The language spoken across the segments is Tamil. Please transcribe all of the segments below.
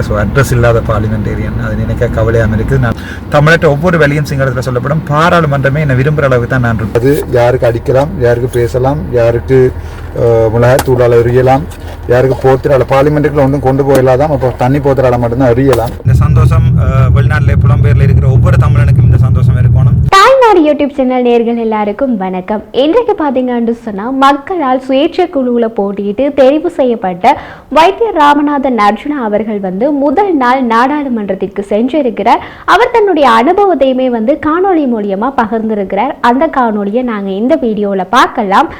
இல்லை ஸோ அட்ரஸ் இல்லாத பார்லிமெண்டேரியன் அது நினைக்க கவலையாக இருக்குது. நான் தமிழ்நாட்டு ஒவ்வொரு வேலையும் சிங்களத்தில் சொல்லப்படும். பாராளுமன்றமே என்னை விரும்புகிற அளவுக்கு தான் நான் அது யாருக்கு அடிக்கலாம் யாருக்கு பேசலாம் யாருக்கு மிளகாய் தூளால் எறியலாம் யாருக்கு போத்திரால பார்லிமெண்ட்டுக்குள்ள ஒன்றும் கொண்டு போயிடலாம் அப்போ தண்ணி போத்திரால மட்டும்தான் எறியலாம் இந்த சந்தோஷம் வெளிநாட்டில் புலம்பெயரில் இருக்கிற ஒவ்வொரு தமிழனுக்கும் இந்த சந்தோஷம் யூடியூப் சேனல் நேர்கள் எல்லாருக்கும் வணக்கம். இன்றைக்கு பார்த்தீங்கன்னு சொன்னால் மக்களால் சுயேட்சை குழுவில் போட்டியிட்டு தெரிவு செய்யப்பட்ட வைத்திய ராமநாதன் அர்ஜுனா அவர்கள் வந்து முதல் நாள் நாடாளுமன்றத்திற்கு சென்றிருக்கிறார். அவர் தன்னுடைய அனுபவத்தையுமே வந்து காணொளி மூலியமாக பகிர்ந்திருக்கிறார். அந்த காணொலியை நாங்கள் இந்த வீடியோவில் பார்க்கலாம்.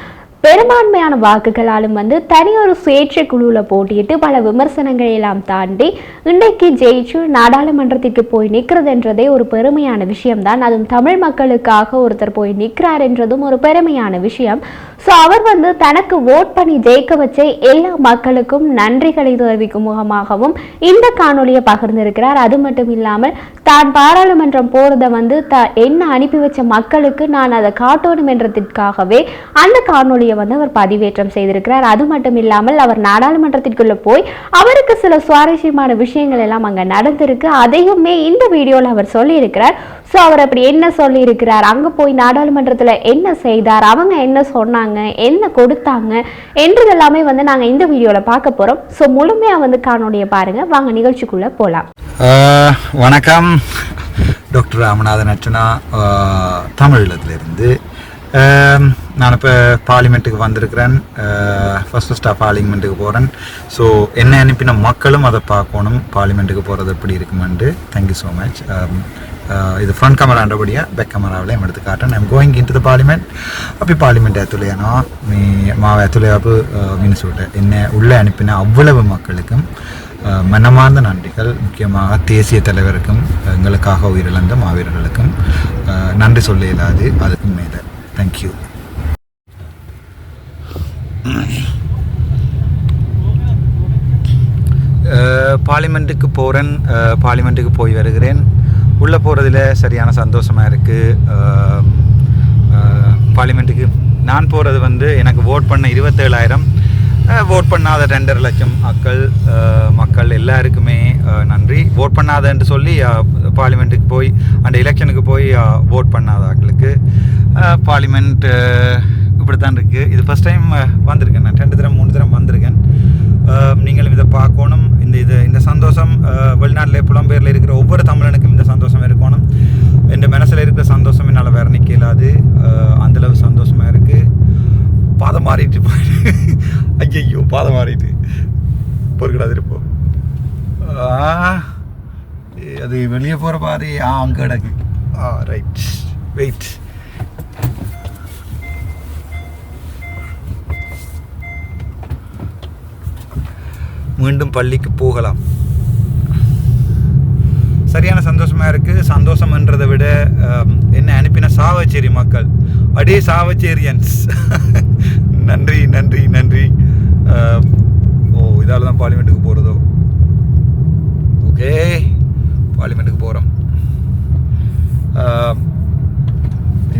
பெரும்பான்மையான வாக்குகளாலும் வந்து தனியொரு சுயேட்சை குழுவில் போட்டியிட்டு பல விமர்சனங்களை எல்லாம் தாண்டி இன்றைக்கு ஜெயிச்சு நாடாளுமன்றத்திற்கு போய் நிற்கிறதுன்றதே ஒரு பெருமையான விஷயம்தான். அதுவும் தமிழ் மக்களுக்காக ஒருத்தர் போய் நிற்கிறார் என்றதும் ஒரு பெருமையான விஷயம். ஸோ அவர் வந்து தனக்கு ஓட் பண்ணி ஜெயிக்க வச்ச எல்லா மக்களுக்கும் நன்றிகளை தெரிவிக்கும் முகமாகவும் இந்த காணொலியை பகிர்ந்திருக்கிறார். அது மட்டும் இல்லாமல் தான் பாராளுமன்றம் போகிறத வந்து த என்ன அனுப்பி வச்ச மக்களுக்கு நான் அதை காட்டணும் என்றதுக்காகவே அந்த காணொலியை வந்து அவர் பதிவேற்றம் செய்திருக்கிறார். அது மட்டும் இல்லாமல் அவர் நாடாளுமன்றத்திற்குள்ளே போய் அவருக்கு சில சுவாரஸ்யமான விஷயங்கள் எல்லாம் அங்கே நடந்திருக்கு. அதையுமே இந்த வீடியோவில் அவர் சொல்லியிருக்கிறார். ஸோ அவர் அப்படி என்ன சொல்லியிருக்கிறார்? அங்கே போய் நாடாளுமன்றத்தில் என்ன செய்தார்? அவங்க என்ன சொன்னாங்க? என்ன கொடுத்தாங்க? என்றதெல்லாமே வந்து நாங்கள் இந்த வீடியோவில் பார்க்க போகிறோம் ஸோ முழுமையாக வந்து காணொலியை பாருங்கள் வாங்க நிகழ்ச்சிக்குள்ளே போகலாம் வணக்கம். டாக்டர் ராமநாதன் அர்ச்சனா தமிழகத்திலிருந்து Um, நான் இப்போ பார்லிமெண்ட்டுக்கு வந்திருக்கிறேன். ஃபஸ்ட் ஃபஸ்ட்டாக பார்லிமெண்ட்டுக்கு போகிறேன் ஸோ என்ன அனுப்பின மக்களும் அதை பார்க்கணும். பார்லிமெண்ட்டுக்கு போகிறது எப்படி இருக்குமெண்டு தேங்க்யூ ஸோ மச் இது ஃப்ரண்ட் கமராண்டபடியாக பேக் கமராவில் எம் எடுத்து காட்டேன் I'm going in to the parliament அப்படி பார்லிமெண்ட் ஏத்துலையானோ? மீ மா ஏத்துலையாப்பு அப்படின்னு uh, சொல்லிட்டு என்ன உள்ளே அனுப்பின அவ்வளவு மக்களுக்கும் uh, மனமார்ந்த நன்றிகள். முக்கியமாக தேசிய தலைவருக்கும் எங்களுக்காக உயிரிழந்த மாவீரர்களுக்கும் uh, நன்றி சொல்ல இயலாது அதுக்கும் மேலே. தேங்க்யூ பார்லிமெண்ட்டுக்கு போகிறேன் பார்லிமெண்ட்டுக்கு போய் வருகிறேன். உள்ளே போகிறதுல சரியான சந்தோஷமாக இருக்குது பார்லிமெண்ட்டுக்கு um, uh, நான் போகிறது வந்து எனக்கு ஓட் பண்ண இருபத்தேழாயிரம். Uh, ஓட் பண்ணாத ரெண்டரை லட்சம் மக்கள் uh, மக்கள் எல்லாருக்குமே நன்றி. ஓட் பண்ணாதன்னு சொல்லி பார்லிமெண்ட்டுக்கு போய் அந்த எலெக்ஷனுக்கு போய் ஓட் பண்ணாதாக்களுக்கு பார்லிமெண்ட் இப்படி தான் இருக்குது இது ஃபஸ்ட் டைம் வந்திருக்கேன் நான். ரெண்டு தரம் மூணு தரம் வந்திருக்கேன். நீங்களும் இதை பார்க்கணும். இந்த இது இந்த சந்தோஷம் வெளிநாட்டில் புலம்பெயரில் இருக்கிற ஒவ்வொரு தமிழனுக்கும் இந்த சந்தோஷம் இருக்கணும். என் மனசில் இருக்கிற சந்தோஷம் என்னால் வேற இயலாது. அஹ், அந்தளவு சந்தோஷமாக இருக்குது பாதம் மாறிட்டு போயிட்டு ஐயையோ பாதம் மாறிட்டு. பொறுக்கடாது இருப்போம் அது வெளியே போகிற பாதி ஆ அங்கே கிடக்கு. ஆ ரைட் வெயிட் மீண்டும் பள்ளிக்கு போகலாம். சரியான சந்தோஷமாக இருக்குது சந்தோஷம்ன்றதை விட என்ன அனுப்பின சாவச்சேரி மக்கள். அடே சாவச்சேரியன்ஸ். நன்றி நன்றி நன்றி. ஓ இதால் தான் பார்லிமெண்ட்டுக்கு போகிறதோ ஓகே பார்லிமெண்ட்டுக்கு போகிறோம்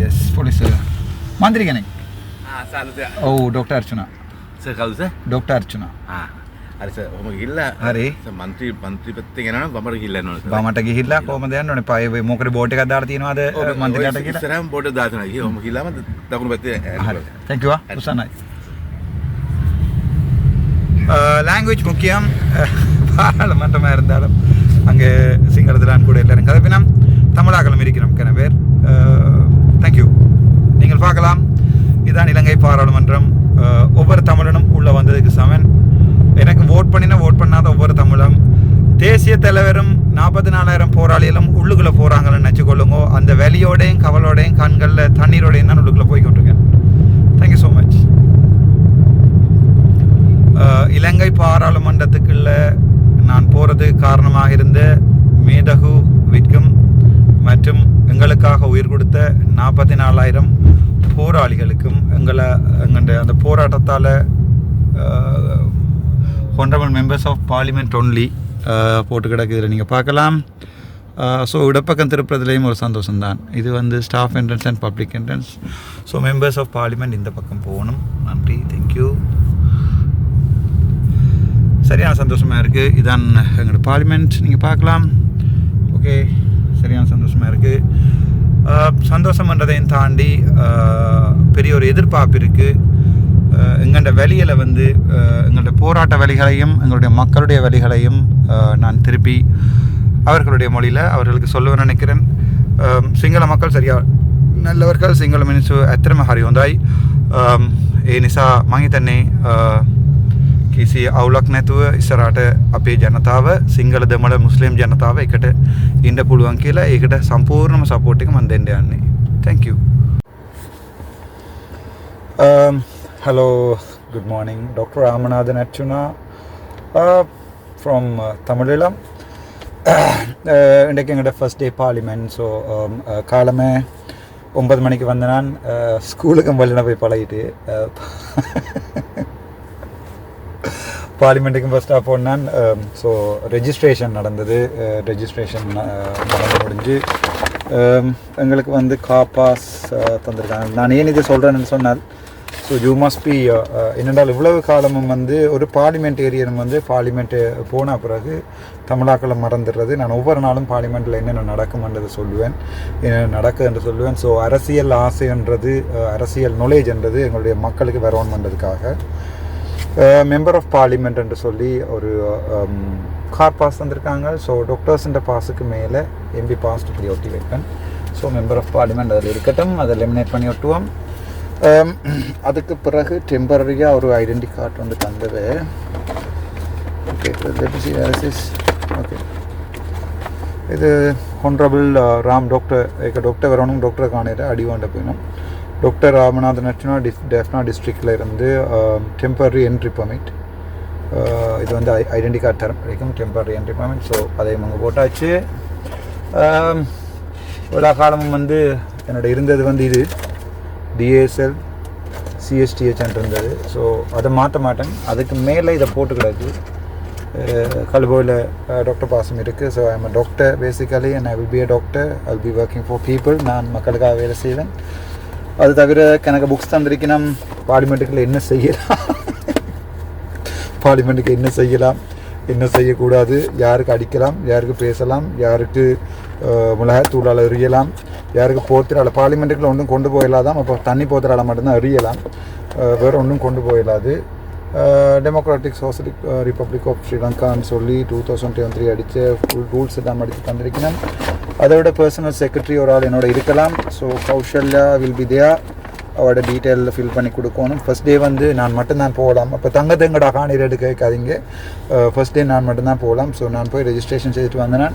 எஸ் போலீஸ் மந்திரிகனை. ஓ டாக்டர் அர்ச்சனா. சார் கவுது சார். டாக்டர் அர்ச்சனா. ஆ. අර්චනා අරිස හොම ගිල්ල හරි. මන්ත්‍රී පන්ත්‍රිපත්ති ගෙන බමර කිල්ලන්න බමට ගිහිල්ලා කොහමද යන්න ඕනේ පය මොකද බෝට් එකක් දාලා තියෙනවද මන්ත්‍රීලාට කියලා සරම් බොඩ දාතන හොම කිල්ලම දකුණු පැත්තේ හරි தேங்க் யூ உசானாய் லாங்குவேஜ் முக்கியம் பாராளுமன்றமாக இருந்தாலும் அங்கே சிங்களத்திலான் கூட எல்லாரும் கதப்பினம் தமிழாக்களும் இருக்கிறோம் கிண பேர் தேங்க்யூ நீங்கள் பார்க்கலாம் இதான் இலங்கை பாராளுமன்றம் அஹ், ஒவ்வொரு தமிழனும் உள்ளே வந்ததுக்கு சமன் எனக்கு ஓட் பண்ணினா ஓட் பண்ணாத ஒவ்வொரு தமிழும். தேசிய தலைவரும் நாற்பத்தி நாலாயிரம் போராளிகளும் உள்ளுக்குள்ளே போகிறாங்கன்னு நினச்சிக்கொள்ளுங்க. அந்த வெளியோடையும் கவலோடையும் கண்களில் தண்ணீரோடையும் தான் உள்ளுக்குள்ளே போய்கொண்டிருக்கேன். Thank you so much Ilankai பாராளுமன்றத்துக்குள்ள நான் போகிறது காரணமாக இருந்த மேதகு விற்கும் மற்றும் எங்களுக்காக உயிர் கொடுத்த நாற்பத்தி நாலாயிரம் போராளிகளுக்கும் எங்களை எங்களுடைய அந்த போராட்டத்தால் honourable members of parliament only போட்டு கிடக்கு. இதில் நீங்கள் பார்க்கலாம். Uh, ஸோ இடப்பக்கம் திருப்புறதுலேயும் ஒரு சந்தோஷம்தான். இது வந்து staff entrance and public entrance so members of parliament இந்த பக்கம் போகணும். நன்றி தேங்க்யூ சரியான சந்தோஷமாக இருக்குது இதான் எங்களோட பார்லிமெண்ட் நீங்கள் பார்க்கலாம். ஓகே சரியான சந்தோஷமாக இருக்குது uh, சந்தோஷம்ன்றதையும் தாண்டி uh, பெரிய ஒரு எதிர்பார்ப்பு இருக்குது எங்களோட வழியில் வந்து ஆஹ், எங்களோட போராட்ட வழிகளையும் எங்களுடைய மக்களுடைய வழிகளையும் ஆஹ், நான் திருப்பி அவர்களுடைய மொழியில் அவர்களுக்கு சொல்ல நினைக்கிறேன் ஆம், සිංහල මක්කල් සරියා නැල්ලවර්කල් සිංහල මිනිස්සු ඇත්තරම හරි හොඳයි ආම්, ඒ නිසා මහිතන්නේ කිසි අවුලක් නැතුව ඉස්සරට අපේ ජනතාව සිංහල දෙමළ මුස්ලිම් ජනතාව එකට ඉන්ඩ පුළුවන් කියලා ඒකට සම්පූර්ණම සපෝට් එක මන් දෙන්න යන්නේ thank you hello good morning doctor Ramanathan Archuna from Tamileelam இன்றைக்கு எங்களோட ஃபர்ஸ்ட் டே பார்லிமெண்ட் ஸோ காலமே ஒன்பது மணிக்கு வந்த நான் ஸ்கூலுக்கு uh, வழியில் போய் பழகிட்டு uh, பார்லிமெண்ட்டுக்கும் ஃபஸ்ட்டாக போனான் um, ஸோ ரெஜிஸ்ட்ரேஷன் நடந்தது uh, ரெஜிஸ்ட்ரேஷன் நடந்து முடிஞ்சு um, எங்களுக்கு வந்து காப்பாஸ் தந்திருக்காங்க. நான் ஏன் இதை சொல்கிறேன்னு சொன்னால் ஸோ யூ மஸ்ட் பி என்னென்றால் இவ்வளவு காலமும் வந்து ஒரு பார்லிமெண்டேரியன் வந்து பார்லிமெண்ட்டு போன பிறகு தமிழாக்களை மறந்துடுறது. நான் ஒவ்வொரு நாளும் பார்லிமெண்ட்டில் என்னென்ன நடக்கும்ன்றது சொல்லுவேன். என்னென்ன நடக்குது என்று சொல்லுவேன். ஸோ அரசியல் ஆசைன்றது அஹ், அரசியல் என்றது எங்களுடைய மக்களுக்கு வரணுன்றதுக்காக மெம்பர் ஆஃப் பார்லிமெண்ட் என்று சொல்லி ஒரு கார் பாஸ் தந்திருக்காங்க. ஸோ டாக்டர்ஸ்ன்ற பாஸுக்கு மேலே எம்பி பாஸ் இப்படி ஒட்டி வைப்பேன். ஸோ மெம்பர் ஆஃப் பார்லிமெண்ட் அதில் இருக்கட்டும் அதை எலிமினேட் பண்ணி ஒட்டுவோம் Um, அதுக்கு பிறகு டெம்பரரியாக ஒரு ஐடென்டி கார்டு வந்து தந்தது. ஓகே ஓகே இது ஹொன்ரபிள் ராம் டாக்டர் இக்க டாக்டர் வரணும் டாக்டர் காணிட அடிவாண்ட போயிடும் டாக்டர் ராமநாதன் அர்ச்சனா டிஸ் டெஃப்னா டிஸ்ட்ரிக்டில் இருந்து டெம்பரரி என்ட்ரி பர்மிட் இது வந்து ஐடென்டி கார்டு தரம் கிடைக்கும் டெம்பரரி என்ட்ரி பர்மிட் ஸோ அதையும் அங்கே போட்டாச்சு. Um, இவ்வளோ காலமும் வந்து என்னோட இருந்தது வந்து இது. டிஎஸ்எல் சிஎஸ்டிஹெச் இருந்தது ஸோ அதை மாற்ற மாட்டேன். அதுக்கு மேலே இதை போட்டு கிடக்கு கல்போயில் டாக்டர் பாசம் இருக்குது so I'm a doctor basically and I will be a doctor I will be working for people நான் மக்களுக்காக வேலை செய்வேன். அது தவிர எனக்கு புக்ஸ் தந்திருக்கணும். பார்லிமெண்ட்டுக்குள்ள என்ன செய்யலாம்? பார்லிமெண்ட்டுக்கு என்ன செய்யலாம்? என்ன செய்யக்கூடாது? யாருக்கு அடிக்கலாம்? யாருக்கு பேசலாம்? யாருக்கு மிளகாய் தூளால் எறியலாம் யாருக்கு போத்திரால பார்லிமெண்ட்டுக்குள்ள ஒன்றும் கொண்டு போயிடலாதான் அப்போ தண்ணி போத்திரால மட்டும்தான் அறியலாம் வேறு ஒன்றும் கொண்டு போயிடலாது டெமோக்ராட்டிக் சோசலிக் ரிப்பப்ளிக் ஆஃப் ஸ்ரீலங்கான்னு சொல்லி டூ தௌசண்ட் டுவென் த்ரீ அடித்த ஃபுல் ரூல்ஸ் எல்லாம் அடித்து தந்திருக்கணும் அதை விட பர்சனல் செக்ரட்டரி ஒரு ஆள் என்னோட இருக்கலாம். ஸோ கௌஷல்யா வில் பி தேயா அவரோட டீட்டெயில் ஃபில் பண்ணி கொடுக்கணும். ஃபர்ஸ்ட் டே வந்து நான் மட்டும்தான் போகலாம். அப்போ தங்க தெங்கடா காணி எடுக்க கேட்காதீங்க ஃபஸ்ட் டே நான் மட்டும்தான் போகலாம். ஸோ நான் போய் ரெஜிஸ்ட்ரேஷன் செய்துட்டு வந்தேன்.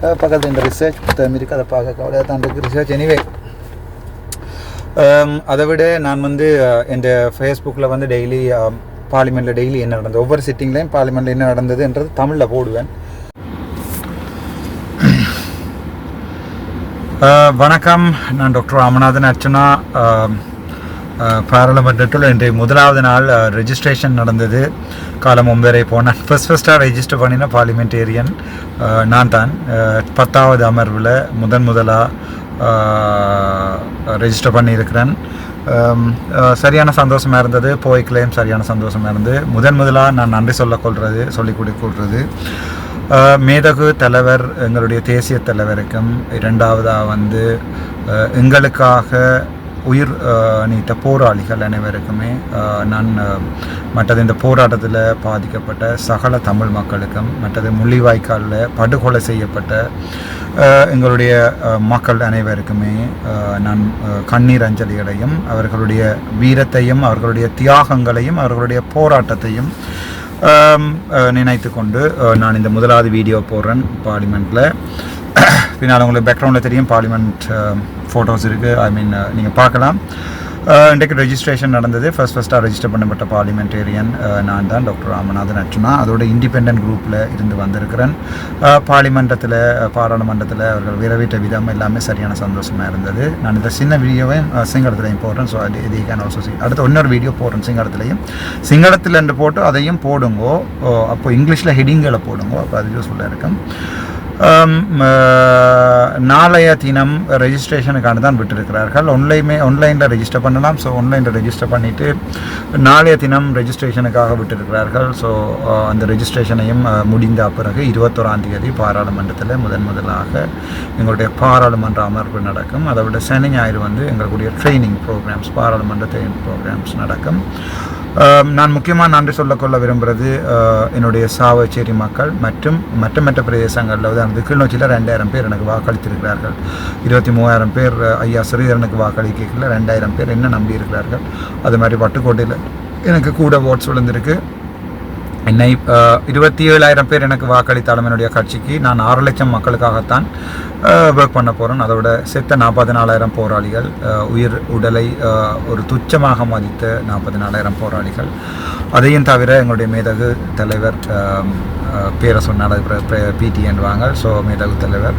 பக்கத்தில் இந்த ரிசர்ச் புத்தகம் இருக்குது அதை பார்க்க கவலையாக தான் இருக்குது ரிசர்ச் எனிவே அதை விட நான் வந்து eh, என் ஃபேஸ்புக்கில் வந்து டெய்லி பார்லிமெண்ட்டில் டெய்லி என்ன நடந்தது? ஒவ்வொரு சிட்டிங்லேயும் பார்லிமெண்ட்டில் என்ன நடந்ததுன்றது தமிழில் போடுவேன். Eh, வணக்கம். நான் டாக்டர் ராமநாதன் அர்ச்சனா. Um, பாராளுமன்றத்தில் இன்றைய முதலாவது நாள் ரெஜிஸ்ட்ரேஷன் நடந்தது. காலம் ஒன்பதரை போனேன் ஃபஸ்ட் ஃபஸ்ட்டாக ரெஜிஸ்டர் பண்ணின பார்லிமெண்டேரியன் நான் தான் பத்தாவது அமர்வில் முதன் முதலாக ரெஜிஸ்டர் பண்ணியிருக்கிறேன். சரியான சந்தோஷமாக இருந்தது. போய்க்கலையும் சரியான சந்தோஷமாக இருந்தது முதன் முதலாக நான் நன்றி சொல்லக்கொள்வது சொல்லிக் கொடுக்கிறது மேதகு தலைவர் எங்களுடைய தேசிய தலைவருக்கும் இரண்டாவதாக வந்து எங்களுக்காக உயிர் நீத்த போராளிகள் அனைவருக்குமே நான் மற்றது இந்த போராட்டத்தில் பாதிக்கப்பட்ட சகல தமிழ் மக்களுக்கும் மற்றது முள்ளிவாய்க்காலில் படுகொலை செய்யப்பட்ட எங்களுடைய மக்கள் அனைவருக்குமே நான் கண்ணீர் அஞ்சலிகளையும் அவர்களுடைய வீரத்தையும் அவர்களுடைய தியாகங்களையும் அவர்களுடைய போராட்டத்தையும் நினைத்து கொண்டு நான் இந்த முதலாவது வீடியோ போடுறேன் பார்லிமெண்ட்டில் பின்னால் உங்களுக்கு பேக்ரவுண்டில் தெரியும் பார்லிமெண்ட் ஃபோட்டோஸ் இருக்குது ஐ மீன் நீங்கள் பார்க்கலாம். Uh, இன்றைக்கு ரெஜிஸ்ட்ரேஷன் நடந்தது. ஃபர்ஸ்ட் ஃபஸ்ட்டாக ரெஜிஸ்டர் பண்ணப்பட்ட பார்லிமெண்டேரியன் uh, நான் தான் டாக்டர் ராமநாதன் அர்ச்சுனா அதோட இண்டிபெண்ட் குரூப்பில் இருந்து வந்திருக்கிறேன். Uh, பார்லிமெண்டத்தில் பாராளுமன்றத்தில் அவர்கள் விரவிட்ட விதம் எல்லாமே சரியான சந்தோஷமாக இருந்தது. நான் இந்த சின்ன வீடியோவை சிங்களத்துலையும் போடுறேன். ஸோ அது இது கேன் ஆல்சோ அடுத்து இன்னொரு வீடியோ போடுறேன் சிங்களத்துலையும் சிங்களத்தில் போட்டு அதையும் போடுங்கோ. அப்போ இங்கிலீஷில் ஹெடிங்களை போடுங்கோ. அப்போ அது யூஸ்ஃபுல்லாக இருக்கும். நாளைய தினம் ரெஜிஸ்ட்ரேஷனுக்கான தான் விட்டிருக்கிறார்கள். ஒன்லைமே ஆன்லைனில் ரெஜிஸ்டர் பண்ணலாம். ஸோ ஆன்லைனில் ரெஜிஸ்டர் பண்ணிவிட்டு நாளைய தினம் ரெஜிஸ்ட்ரேஷனுக்காக விட்டிருக்கிறார்கள். ஸோ அந்த ரெஜிஸ்ட்ரேஷனையும் முடிந்த பிறகு இருபத்தோராம் தேதி பாராளுமன்றத்தில் முதன் முதலாக எங்களுடைய பாராளுமன்ற அமர்வு நடக்கும். அதை விட சனி ஞாயிறு வந்து எங்களுடைய ட்ரைனிங் ப்ரோக்ராம்ஸ் பாராளுமன்ற ட்ரைனிங் ப்ரோக்ராம்ஸ் நடக்கும். நான் முக்கியமாக நன்றி சொல்லக்கொள்ள விரும்புகிறது என்னுடைய சாவச்சேரி மக்கள் மற்றும் மற்ற மற்ற பிரதேசங்களில் உதாரணத்துக்கு கிளிநொச்சியில் ரெண்டாயிரம் பேர் எனக்கு வாக்களித்திருக்கிறார்கள். இருபத்தி மூவாயிரம் பேர் ஐயா ஸ்ரீதரனுக்கு வாக்களிக்கல. ரெண்டாயிரம் பேர் என்ன நம்பி இருக்கிறார்கள் அது மாதிரி வட்டுக்கோட்டையில் எனக்கு கூட ஓட்ஸ் விழுந்திருக்கு. என்னை இருபத்தி ஏழாயிரம் பேர் எனக்கு வாக்களித்தாலும் என்னுடைய கட்சிக்கு நான் ஆறு லட்சம் மக்களுக்காகத்தான் ஒர்க் பண்ண போகிறோம் அதோட செத்த நாற்பத்தி நாலாயிரம் போராளிகள் உயிர் உடலை ஒரு துச்சமாக மதித்த நாற்பத்தி நாலாயிரம் போராளிகள். அதையும் தவிர எங்களுடைய மேதகு தலைவர் பேரை சொன்னால் அது வாங்க ஸோ மேதகு தலைவர்.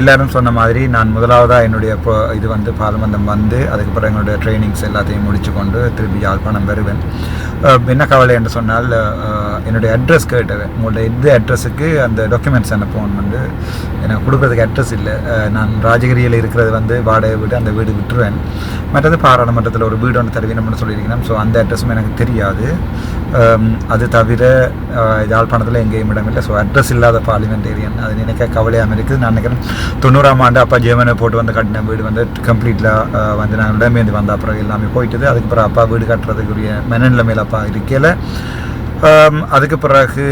எல்லாரும் சொன்ன மாதிரி நான் முதலாவதாக என்னுடைய இப்போ இது வந்து பால்மந்தம் வந்து அதுக்கப்புறம் எங்களுடைய ட்ரைனிங்ஸ் எல்லாத்தையும் முடிச்சு கொண்டு திருப்பி யாழ்ப்பாணம் வருவேன். என்ன கவலை என்று சொன்னால் என்னுடைய அட்ரஸ் கேட்டது உங்களுடைய இது அட்ரஸுக்கு அந்த டாக்குமெண்ட்ஸ் அனுப்பணும் வந்து எனக்கு அதுக்கு அட்ரஸ் இல்லை. நான் ராஜகிரியில் இருக்கிறது வந்து வாடகை வீடு அந்த வீடு விட்டுருவேன். மற்றது பாராளுமன்றத்தில் ஒரு வீடு ஒன்று தருவீனம்னு சொல்லியிருக்கிறேன் ஸோ அந்த அட்ரஸும் எனக்கு தெரியாது. அது தவிர யாழ்ப்பாணத்தில் எங்கேயும் இடமில்லை ஸோ அட்ரஸ் இல்லாத பார்லிமெண்டேரியன் அது நினைக்க கவலையாக இருக்குது. நான் நினைக்கிறேன் தொண்ணூறாம் ஆண்டு அப்பா ஜெர்மனை போட்டு வந்து கட்டின வீடு வந்து கம்ப்ளீட்டாக வந்து நான் இடமேந்து வந்த அப்புறம் எல்லாமே போயிட்டது. அதுக்கப்புறம் அப்பா வீடு கட்டுறதுக்குரிய மனநிலைமையில் அப்பா இருக்கையில் அதுக்கு பிறகு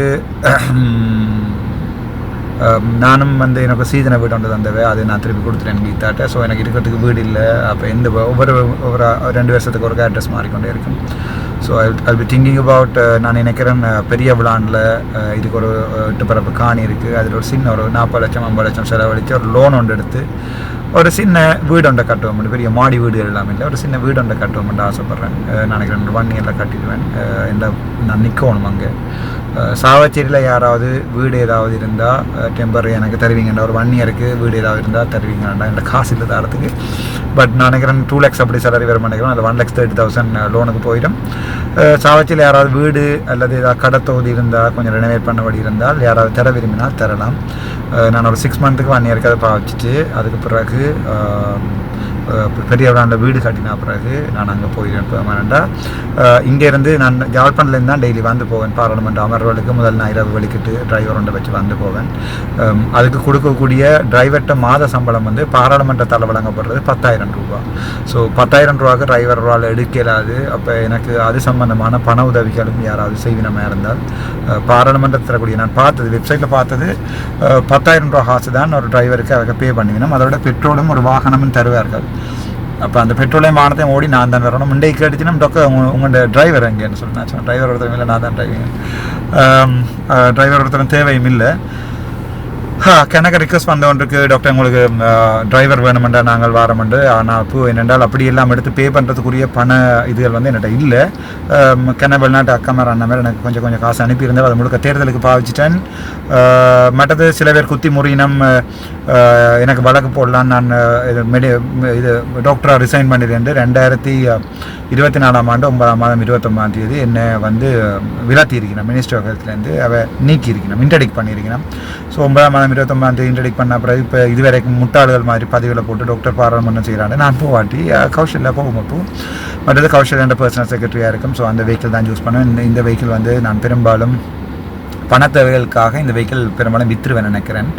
Um, நானும் வந்து எனக்கு சீதனை வீடு ஒன்று தந்தவை அது நான் திருப்பி கொடுத்துட்டேன் கீதாட்ட ஸோ எனக்கு இருக்கிறதுக்கு வீடு இல்லை. அப்போ எந்த ஒவ்வொரு ஒவ்வொரு ரெண்டு வருஷத்துக்கு ஒரு அட்ரஸ் மாறிக்கொண்டே இருக்கும். So I be thinking about நான் நினைக்கிறேன் பெரிய விளாண்டில் இதுக்கு ஒரு அஹ், காணி இருக்குது அதில் ஒரு சின்ன ஒரு நாற்பது லட்சம் ஐம்பது லட்சம் செலவழித்து ஒரு லோன் ஒன்று எடுத்து ஒரு சின்ன வீடு ஒன்றை கட்டுவோம். பெரிய மாடி வீடுகள் எல்லாமே இல்லை. ஒரு சின்ன வீடு ஒன்றை கட்டுவோம்னு ஆசைப்பட்றேன். நினைக்கிறேன் ஒன் இயரில் கட்டிடுவேன். என்ன நான் நிற்கணும் அங்கே. சாவச்சேரியில் யாராவது வீடு ஏதாவது இருந்தால் டெம்பரரி எனக்கு தருவீங்கண்டா ஒரு ஒன் இயருக்கு வீடு ஏதாவது இருந்தால் தருவீங்கண்டா என்கிட்ட காசு இல்லை தரத்துக்கு பட் நான் நினைக்கிறேன் டூ லேக்ஸ் அப்படி சேலரி வர நினைக்கிறோம் அது ஒன் லேக்ஸ் தேர்ட்டி தௌசண்ட் லோனுக்கு போயிடும். சாவச்சியில் யாராவது வீடு அல்லது ஏதாவது கடை தொகுதி இருந்தால் கொஞ்சம் ரெனோவேட் பண்ணபடி இருந்தால் யாராவது தர விரும்பினால் தரலாம். நான் ஒரு சிக்ஸ் மந்த்துக்கு ஒன் இயருக்கு அதை பாவிச்சிட்டு அதுக்கு பிறகு அஹ், பெரிய வீடு கட்டின பிறகு நான் அங்கே போயிடுவேன் பெர்மனண்டாக இங்கேருந்து நான் யாழ்ப்பாணத்துலேருந்து தான் டெய்லி வந்து போவேன். பாராளுமன்ற அமர்வுகளுக்கு முதல் நான் இரவு வெளிக்கிட்டு டிரைவர் ஒன்றை வச்சு வந்து போவேன். அதுக்கு கொடுக்கக்கூடிய டிரைவர்கிட்ட மாத சம்பளம் வந்து பாராளுமன்றத்தால் வழங்கப்படுறது பத்தாயிரம் ரூபா. ஸோ பத்தாயிரம் ரூபாவுக்கு டிரைவர் ரூபாவில் எடுக்கலாது. அப்போ எனக்கு அது சம்பந்தமான பண உதவிகளும் யாராவது செய்வினமாக இருந்தால் பாராளுமன்றத்தில் தரக்கூடிய நான் பார்த்தது வெப்சைட்டில் பார்த்தது பத்தாயிரம் ரூபா காசு தான் ஒரு டிரைவருக்கு அதுக்கு பே பண்ணிக்கணும். அதோட பெட்ரோலும் ஒரு வாகனமும் தருவார்கள். அப்போ அந்த பெட்ரோலையும் வானத்தையும் ஓடி நான் தான் வரணும். முண்டை கேட்டுச்சுன்னா டொக்க உங்க உங்களோட டிரைவர் எங்கேன்னு சொல்லி நான் சொன்னேன் டிரைவர் ஒருத்தரும் இல்லை நான் தான் டிரைவிங் டிரைவர் ஒருத்தரும் தேவையும் இல்லை. கணக்கு ரிக்வஸ்ட் வந்தவன்றிருக்கு டாக்டர் உங்களுக்கு டிரைவர் வேணுமெண்டா நாங்கள் வாரமெண்டு ஆனால் அப்போ என்னென்றால் அப்படி எல்லாம் எடுத்து பே பண்ணுறதுக்குரிய பண இதுகள் வந்து என்கிட்ட இல்லை கென வெளிநாட்டு அக்கா மாதிரி அண்ணன் எனக்கு கொஞ்சம் கொஞ்சம் காசு அனுப்பியிருந்தேன் அதை முழுக்க தேர்தலுக்கு பாவிச்சிட்டேன் மற்றது சில பேர் குத்தி முறியினம் எனக்கு வழக்கு போடலாம் நான் இது மெடி இது டாக்டராக ரிசைன் பண்ணியிருந்து ரெண்டாயிரத்தி இருபத்தி நாலாம் ஆண்டு ஒன்பதாம் மாதம் இருபத்தொம்பதாம் தேதி என்னை வந்து விலத்தி இருக்கிறேன் மினிஸ்டர் ஆஃப் ஹெல்த்லேருந்து அவ நீக்கி இருக்கிறேன் இன்டடிக் பண்ணியிருக்கிறேன். ஸோ ஒன்பதாம் மாதம் இருபத்தொம்பதாம் தேதி இன்டடிக் பண்ண பிறகு இப்போ இதுவரைக்கும் முட்டாள்கள் மாதிரி பதிவில் போட்டு டாக்டர் பாராளுமன்றம் செய்கிறாங்க. நான் போவாட்டி கௌஷலில் போகும் அப்போ. மற்றது கௌஷல் என்ற பர்சனல் செக்ரட்டரியாக இருக்கும். ஸோ அந்த வெஹிக்கிள் தான் யூஸ் பண்ணுவேன். இந்த வெஹிக்கிள் வந்து நான் பெரும்பாலும் பணத்தேவைகளுக்காக இந்த வெஹிக்கிள் பெரும்பாலும் விற்றுருவேன் நினைக்கிறேன்.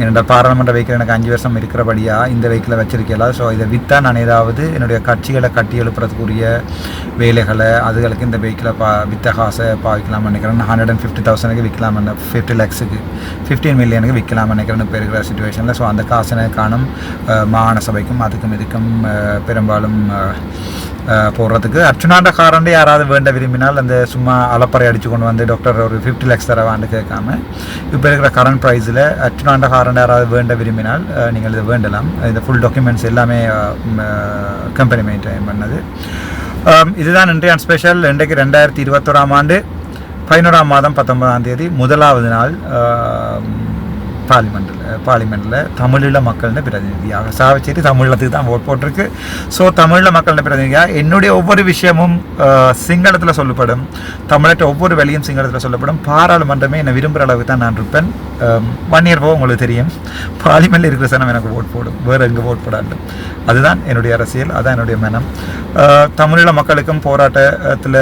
என்னோடய என்னோட பாராளுமன்ற வெஹிக்கிள் எனக்கு அஞ்சு வருஷம் இருக்கிறபடியாக இந்த வெஹிக்கிளை வச்சிருக்கல. ஸோ இதை விற்றா நான் ஏதாவது என்னுடைய கட்சிகளை கட்டி எழுப்புறதுக்குரிய வேலைகளை அதுகளுக்கு இந்த வெஹிக்கிளை பா வித்த காசை பாவிக்கலாம்னு நினைக்கிறேன். ஹண்ட்ரட் அண்ட் ஃபிஃப்டி தௌசண்ட்க்கு விற்கலாம் ஃபிஃப்டி லேக்ஸுக்கு ஃபிஃப்டீன் மில்லியனுக்கு விற்கலாம் நினைக்கிறேன் இப்போ இருக்கிற சுச்சுவேஷனில் ஸோ அந்த காசனை காணும் மாகாண சபைக்கும் அதுக்கும் இதுக்கும் பெரும்பாலும் போடுறதுக்கு. அர்ச்சுனாண்ட காரண்டு யாராவது வேண்ட விரும்பினால் அந்த சும்மா அலப்பறை அடித்து கொண்டு வந்து டாக்டர் ஒரு ஃபிஃப்டி லேக்ஸ் தரவான்னு கேட்காம இப்போ இருக்கிற கரண்ட் ப்ரைஸில் அர்ச்சுனாண்ட காரண்டு யாராவது வேண்ட விரும்பினால் நீங்கள் இதை வேண்டலாம். இந்த ஃபுல் டாக்குமெண்ட்ஸ் எல்லாமே கம்பெனி மெயின்டைன் பண்ணது. இதுதான் இன்றைய ஸ்பெஷல் இன்றைக்கு ரெண்டாயிரத்தி இருபத்தோராம் ஆண்டு பதினோராம் மாதம் பத்தொன்பதாம் தேதி முதலாவது நாள். பார்லிமெண்ட்டில் பார்லிமெண்ட்டில் தமிழீழ மக்களின் பிரதிநிதியாக. சாவச்சேரி தமிழத்துக்கு தான் ஓட் போட்டிருக்கு. ஸோ தமிழீழ மக்களின் பிரதிநிதியாக என்னுடைய ஒவ்வொரு விஷயமும் சிங்களத்தில் சொல்லப்படும். தமிழற்ற ஒவ்வொரு வேலையும் சிங்களத்தில் சொல்லப்படும். பாராளுமன்றமே என்னை விரும்புகிற அளவுக்கு தான் நான் இருப்பேன். ஒன் இயர் போக உங்களுக்கு தெரியும். பார்லிமெண்ட்டில் இருக்கிற சனம் எனக்கு ஓட் போடும். வேறு எங்கே ஓட் போடாண்டும் அதுதான் என்னுடைய அரசியல் அதான் என்னுடைய மனம். தமிழீழ மக்களுக்கும் போராட்டத்தில்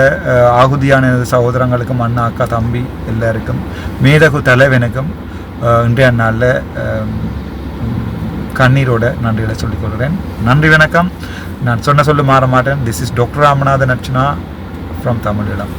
ஆகுதியான எனது சகோதரங்களுக்கும் அண்ணா அக்கா தம்பி எல்லாருக்கும் மேதகு தலைவனுக்கும் இன்றைய நாளில் கண்ணீரோட நன்றிகளை சொல்லிக் கொள்கிறேன். நன்றி வணக்கம். நான் சொன்ன சொல்லு மாற மாட்டேன். This is doctor Ramanathan Archana from Tamil Eelam